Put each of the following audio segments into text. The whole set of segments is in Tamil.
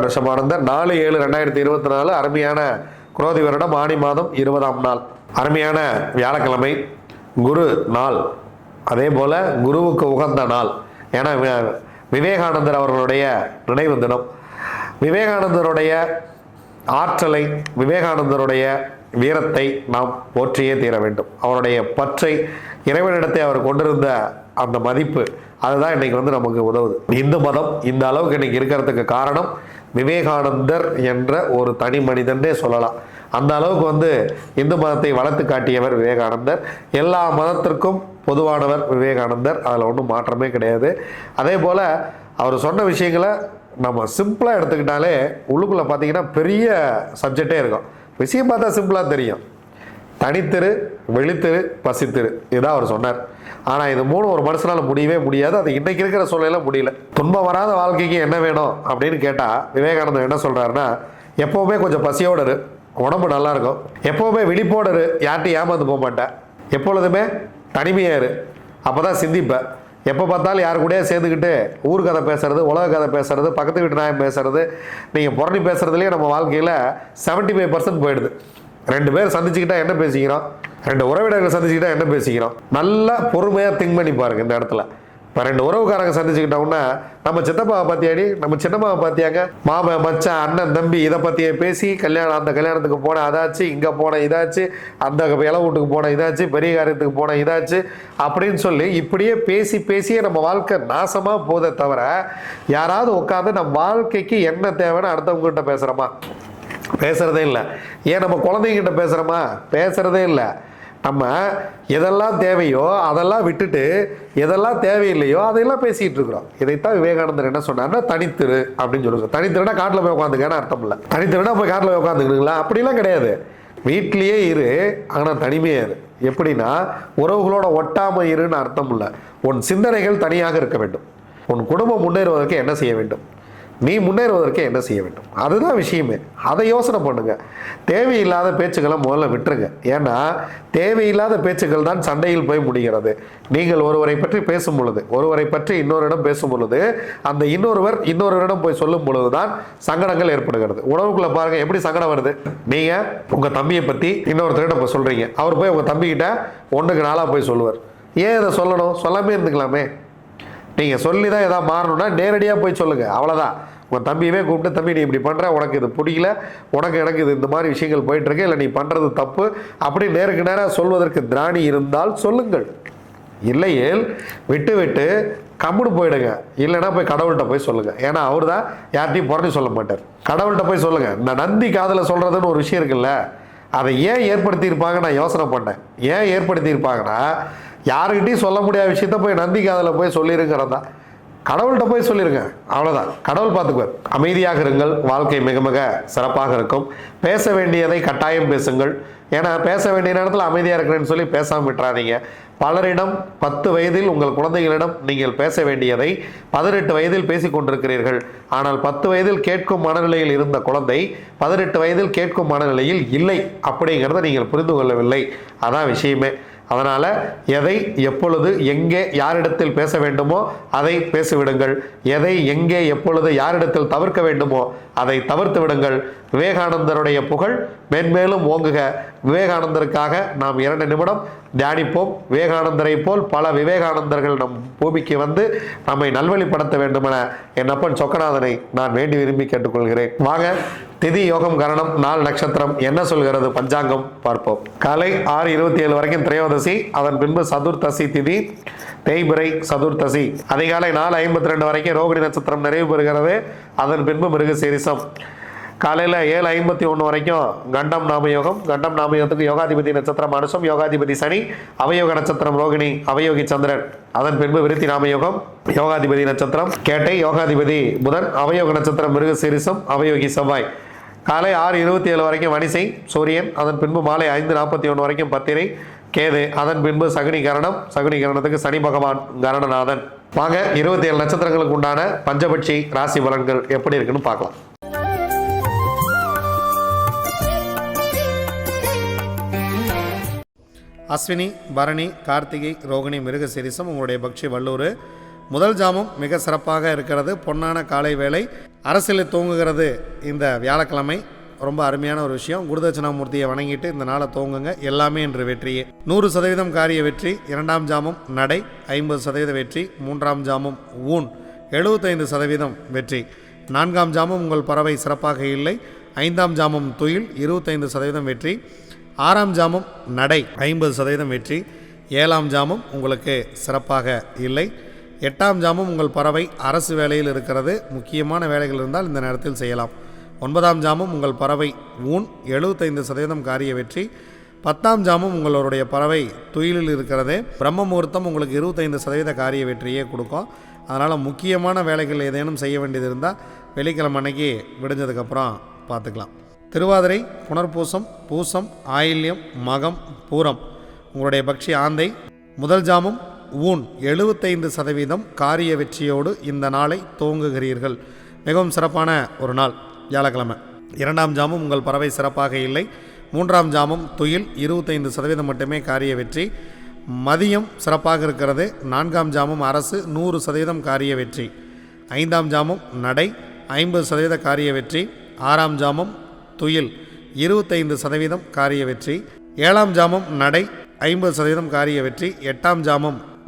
அனைவருக்கும் வணக்கம் நாலு ஏழு ரெண்டாயிரத்தி இருபத்தி நாலு அருமையான குரோதி வருடம் ஆணி மாதம் இருபதாம் நாள். அருமையான வியாழக்கிழமை குரு நாள். அதே போல் குருவுக்கு உகந்த நாள். ஏன்னா விவேகானந்தர் அவர்களுடைய நினைவு தினம். விவேகானந்தருடைய ஆற்றலை விவேகானந்தருடைய வீரத்தை நாம் போற்றியே தீர வேண்டும். அவருடைய பற்றை இறைவனிடத்தை அவர் கொண்டிருந்த அந்த மதிப்பு அதுதான் இன்னைக்கு வந்து நமக்கு உதவுது. இந்து மதம் இந்த அளவுக்கு இன்னைக்கு இருக்கிறதுக்கு காரணம் விவேகானந்தர் என்ற ஒரு தனி மனிதன்றே சொல்லலாம். அந்த அளவுக்கு வந்து இந்து மதத்தை வளர்த்து காட்டியவர் விவேகானந்தர். எல்லா மதத்திற்கும் பொதுவானவர் விவேகானந்தர். அதில் ஒன்றும் மாற்றமே கிடையாது. அதே போல் அவர் சொன்ன விஷயங்களை நம்ம சிம்பிளாக எடுத்துக்கிட்டாலே உள்ளுக்குள்ளே பார்த்தீங்கன்னா பெரிய சப்ஜெக்டே இருக்கும். விஷயம் பார்த்தா சிம்பிளாக தெரியும். தனித்திரு வெளித்திரு பசித்திரு. இதுதான் அவர் சொன்னார். ஆனால் இது மூணு ஒரு மனுஷனால் முடியவே முடியாது. அது இன்றைக்கி இருக்கிற சூழ்நிலை முடியல. துன்பம் வராத வாழ்க்கைக்கு என்ன வேணும் அப்படின்னு கேட்டால் விவேகானந்தர் என்ன சொல்கிறாருன்னா எப்போவுமே கொஞ்சம் பசியோட இரு. உடம்பு நல்லா இருக்கும். எப்போவுமே விழிப்போடு இரு. யார்கிட்டையும் ஏமாந்து போக மாட்டேன் எப்பொழுதுமே தனிமையாக இரு. அப்போ தான் சிந்திப்பேன் எப்போ பார்த்தாலும் யார் கூடயே சேர்ந்துக்கிட்டு ஊர் கதை பேசுறது உலக கதை பேசுறது பக்கத்து வீட்டு நாயம் பேசுறது நீங்கள் புரணி பேசுறதுலேயே நம்ம வாழ்க்கையில் 75% ஃபைவ் பர்சன்ட் போயிடுது. ரெண்டு பேர் சந்திச்சுக்கிட்டா என்ன பேசிக்கிறோம்? ரெண்டு உறவினர்கள் சந்திச்சுக்கிட்டா என்ன பேசிக்கிறோம் நல்லா பொறுமையாக திங்க் பண்ணி பாருங்க இந்த இடத்துல. இப்போ ரெண்டு உறவுக்காரங்க சந்திச்சுக்கிட்டோம்னா நம்ம சித்தப்பாவை பார்த்தியாடி? நம்ம சின்னம்மாவை பார்த்தியாங்க? மாமன் மச்சான் அண்ணன் தம்பி இதை பற்றியே பேசி கல்யாணம் அந்த கல்யாணத்துக்கு போனேன் அதாச்சு இங்கே போன இதாச்சு அந்த இலை வீட்டுக்கு போன இதாச்சு பெரிய காரியத்துக்கு போன இதாச்சு அப்படின்னு சொல்லி இப்படியே பேசி பேசியே நம்ம வாழ்க்கை நாசமாக போதே தவிர யாராவது உட்காந்து நம்ம வாழ்க்கைக்கு என்ன தேவைன்னு அடுத்தவங்ககிட்ட பேசுகிறோமா பேசுகிறதே இல்லை. ஏன் நம்ம குழந்தைங்கிட்ட பேசுகிறோமா பேசுகிறதே இல்லை. நம்ம எதெல்லாம் தேவையோ அதெல்லாம் விட்டுட்டு எதெல்லாம் தேவையில்லையோ அதையெல்லாம் பேசிகிட்டு இருக்கிறோம். இதைத்தான் விவேகானந்தர் என்ன சொன்னார்னா தனித்திரு அப்படின்னு சொல்லுங்க தனித்திருனா காட்டில் போய் உட்காந்துக்கன்னு அர்த்தம் இல்லை. தனித்திருனா போய் காட்டில் போய் உட்காந்துக்கிறீங்களா அப்படிலாம் கிடையாது. வீட்லேயே இரு ஆனால் தனிமையாக இரு. எப்படின்னா உறவுகளோட ஒட்டாமல் இருன்னு அர்த்தம் இல்லை. உன் சிந்தனைகள் தனியாக இருக்க வேண்டும். உன் குடும்பம் முன்னேறுவதற்கு என்ன செய்ய வேண்டும்? நீ முன்னேறுவதற்கு என்ன செய்ய வேண்டும்? அதுதான் விஷயமே. அதை யோசனை பண்ணுங்க. தேவையில்லாத பேச்சுக்களை முதல்ல விட்டுருங்க. ஏன்னா தேவையில்லாத பேச்சுக்கள் தான் சண்டையில் போய் முடிகிறது. நீங்கள் ஒருவரை பற்றி பேசும் பொழுது ஒருவரை பற்றி இன்னொருடம் பேசும் பொழுது அந்த இன்னொருவர் இன்னொருவரிடம் போய் சொல்லும் பொழுது தான் சங்கடங்கள் ஏற்படுகிறது. உணவுக்குள்ள பாருங்க எப்படி சங்கடம் வருது? நீங்க உங்க தம்பியை பத்தி இன்னொருத்தரிடம் இப்போ சொல்றீங்க. அவர் போய் உங்க தம்பிக்கிட்ட ஒன்றுக்கு நாளாக போய் சொல்லுவார். ஏன் இதை சொல்லணும்? சொல்லாமே இருந்துக்கலாமே. நீங்கள் சொல்லி தான் எதாவது மாறணும்னா நேரடியாக போய் சொல்லுங்கள் அவ்வளோதான் உங்கள் தம்பியவே கூப்பிட்டு தம்பி நீ இப்படி பண்ணுற உனக்கு இது பிடிக்கல உனக்கு எனக்கு இது இந்த மாதிரி விஷயங்கள் போயிட்டுருக்கு இல்லை நீ பண்ணுறது தப்பு அப்படி நேருக்கு நேராக சொல்வதற்கு திராணி இருந்தால் சொல்லுங்கள். இல்லையேல் விட்டு விட்டு கம்முன்னு போயிடுங்க. இல்லைன்னா போய் கடவுள்கிட்ட போய் சொல்லுங்கள் ஏன்னா அவர் தான் யார்ட்டையும் புறணி சொல்ல மாட்டார். கடவுள்கிட்ட போய் சொல்லுங்கள் இந்த நந்தி காதில் சொல்கிறதுன்னு ஒரு விஷயம் இருக்குல்ல அதை ஏன் ஏற்படுத்தியிருப்பாங்க நான் யோசனை பண்ணேன். ஏன் ஏற்படுத்தியிருப்பாங்கன்னா யாருக்கிட்டையும் சொல்ல முடியாத விஷயத்த போய் நந்தி காதில் போய் சொல்லியிருக்கிறதான் கடவுள்கிட்ட போய் சொல்லிருங்க. அவ்வளோதான் கடவுள் பார்த்துக்குவார். அமைதியாக இருங்கள். வாழ்க்கை மிக மிக சிறப்பாக இருக்கும். பேச வேண்டியதை கட்டாயம் பேசுங்கள். ஏன்னா பேச வேண்டிய நேரத்தில் அமைதியாக இருக்கிறேன்னு சொல்லி பேசாமல் விட்டுறாதீங்க. பலரிடம் பத்து வயதில் உங்கள் குழந்தைகளிடம் நீங்கள் பேச வேண்டியதை பதினெட்டு வயதில் பேசிக்கொண்டிருக்கிறீர்கள் ஆனால் பத்து வயதில் கேட்கும் மனநிலையில் இருந்த குழந்தை பதினெட்டு வயதில் கேட்கும் மனநிலையில் இல்லை. அப்படிங்கிறத நீங்கள் புரிந்து கொள்ளவில்லை. அதான் விஷயமே. அதனால் எதை எப்பொழுது எங்கே யாரிடத்தில் பேச வேண்டுமோ அதை பேசிவிடுங்கள். எதை எங்கே எப்பொழுது யாரிடத்தில் தவிர்க்க வேண்டுமோ அதை தவிர்த்து விடுங்கள். விவேகானந்தருடைய புகழ் மென்மேலும் ஓங்குக. விவேகானந்தருக்காக நாம் இரண்டு நிமிடம் தியானிப்போம். விவேகானந்தரை போல் பல விவேகானந்தர்கள் நம் பூமிக்கு வந்து நம்மை நல்வழிப்படுத்த வேண்டுமென என் அப்பன் சொக்கநாதனை நான் வேண்டி விரும்பி கேட்டுக்கொள்கிறேன். வாங்க திதி யோகம் கரணம் நாள் நட்சத்திரம் என்ன சொல்கிறது? பஞ்சாங்கம் பார்ப்போம். காலை ஆறு இருபத்தி ஏழு வரைக்கும் திரையோதசி அதன் பின்பு சதுர்த்தசி திதி தேய்பிரை சதுர்த்தசி. அதிகாலை நாலு ஐம்பத்தி ரெண்டு வரைக்கும் ரோகிணி நட்சத்திரம் நிறைவு பெறுகிறது. அதன் பின்பு மிருக சீரிசம் காலையில் ஏழு ஐம்பத்தி ஒன்று வரைக்கும் கண்டம் நாமயோகம். கண்டம் நாமயோகத்துக்கு யோகாதிபதி நட்சத்திரம் அனுசம் யோகாதிபதி சனி அவயோக நட்சத்திரம் ரோகிணி அவயோகி சந்திரன். அதன் பின்பு விருத்தி நாமயோகம் யோகாதிபதி நட்சத்திரம். கேட்டை யோகாதிபதி புதன் அவயோக நட்சத்திரம் மிருக சீரிசம் அவயோகி செவ்வாய். காலை ஆறு இருபத்தி ஏழு வரைக்கும் வனிசை சூரியன் அதன் பின்பு மாலை ஐந்து நாற்பத்தி ஒன்று வரைக்கும் பத்திரை. கேது அதன் பின்பு சகுனி கரணம். சகுனி கரணத்துக்கு சனி பகவான் கரணநாதன். வாங்க இருபத்தி ஏழு நட்சத்திரங்களுக்கு உண்டான பஞ்சபட்சி ராசி பலன்கள் எப்படி இருக்குன்னு பார்க்கலாம். அஸ்வினி பரணி கார்த்திகை ரோகிணி மிருக சிரிசம் உங்களுடைய பக்ஷி வல்லூர் முதல் ஜாமம் மிக சிறப்பாக இருக்கிறது. பொன்னான காலை வேளை. அரசியலில் தூங்குகிறது இந்த வியாழக்கிழமை ரொம்ப அருமையான ஒரு விஷயம். குருதட்சணாமூர்த்தியை வணங்கிட்டு இந்த நாளை தூங்குங்க. எல்லாமே என்று வெற்றியே நூறு சதவீதம் காரிய வெற்றி இரண்டாம் ஜாமம் நடை ஐம்பது சதவீத வெற்றி மூன்றாம் ஜாமம் ஊன் எழுபத்தைந்து சதவீதம் வெற்றி. நான்காம் ஜாமம் உங்கள் பறவை சிறப்பாக இல்லை ஐந்தாம் ஜாமம் துயில் இருபத்தைந்து சதவீதம் வெற்றி. ஆறாம் ஜாமம் நடை ஐம்பது சதவீதம் வெற்றி. ஏழாம் ஜாமம் உங்களுக்கு சிறப்பாக இல்லை. எட்டாம் ஜாமம் உங்கள் பறவை அரசு வேலையில் இருக்கிறது. முக்கியமான வேலைகள் இருந்தால் இந்த நேரத்தில் செய்யலாம். ஒன்பதாம் ஜாமம் உங்கள் பறவை ஊன் எழுபத்தைந்து சதவீதம் காரிய வெற்றி. பத்தாம் ஜாமம் உங்களுடைய பறவை துயிலில் இருக்கிறது. பிரம்ம முகூர்த்தம் உங்களுக்கு இருபத்தைந்து சதவீத காரிய வெற்றியே கொடுக்கும். அதனால் முக்கியமான வேலைகள் ஏதேனும் செய்ய வேண்டியது இருந்தால் வெள்ளிக்கிழமை அன்னைக்கு விடிஞ்சதுக்கப்புறம் பார்த்துக்கலாம். திருவாதிரை புனர்பூசம் பூசம் ஆயில்யம் மகம் பூரம். உங்களுடைய பக்ஷி ஆந்தை. முதல் ஜாமம் ஊன் எழுபத்தைந்து சதவீதம் காரிய வெற்றியோடு இந்த நாளை துவங்குகிறீர்கள். மிகவும் சிறப்பான ஒரு நாள் வியாழக்கிழமை. இரண்டாம் ஜாமம் உங்கள் பறவை சிறப்பாக இல்லை. மூன்றாம் ஜாமம் துயில் இருபத்தைந்து சதவீதம் மட்டுமே காரிய வெற்றி. மதியம் சிறப்பாக இருக்கிறது. நான்காம் ஜாமம் அரசு நூறு சதவீதம் காரிய வெற்றி. ஐந்தாம் ஜாமம் நடை ஐம்பது சதவீத காரிய வெற்றி. ஆறாம் ஜாமம் துயில் இருபத்தைந்து சதவீதம் காரிய வெற்றி. ஏழாம் ஜாமம் நடை ஐம்பது சதவீதம் காரிய வெற்றி. எட்டாம் ஜாமம்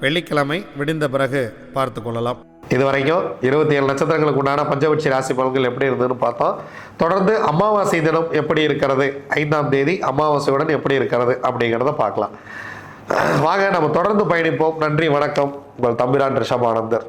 வெள்ளிக்கிழமை விடிந்த பிறகு பார்த்து கொள்ளலாம். இது வரைக்கும் இருபத்தி ஏழு நட்சத்திரங்களுக்கு உண்டான பஞ்சபட்சி ராசி பலன்கள் எப்படி இருந்ததுன்னு பார்த்தோம். தொடர்ந்து அமாவாசை தினம் எப்படி இருக்கிறது? ஐந்தாம் தேதி அமாவாசையுடன் எப்படி இருக்கிறது அப்படிங்கிறத பார்க்கலாம். வாங்க நம்ம தொடர்ந்து பயணிப்போம். நன்றி வணக்கம். உங்கள் தம்பிரான் ரிஷபானந்தர்.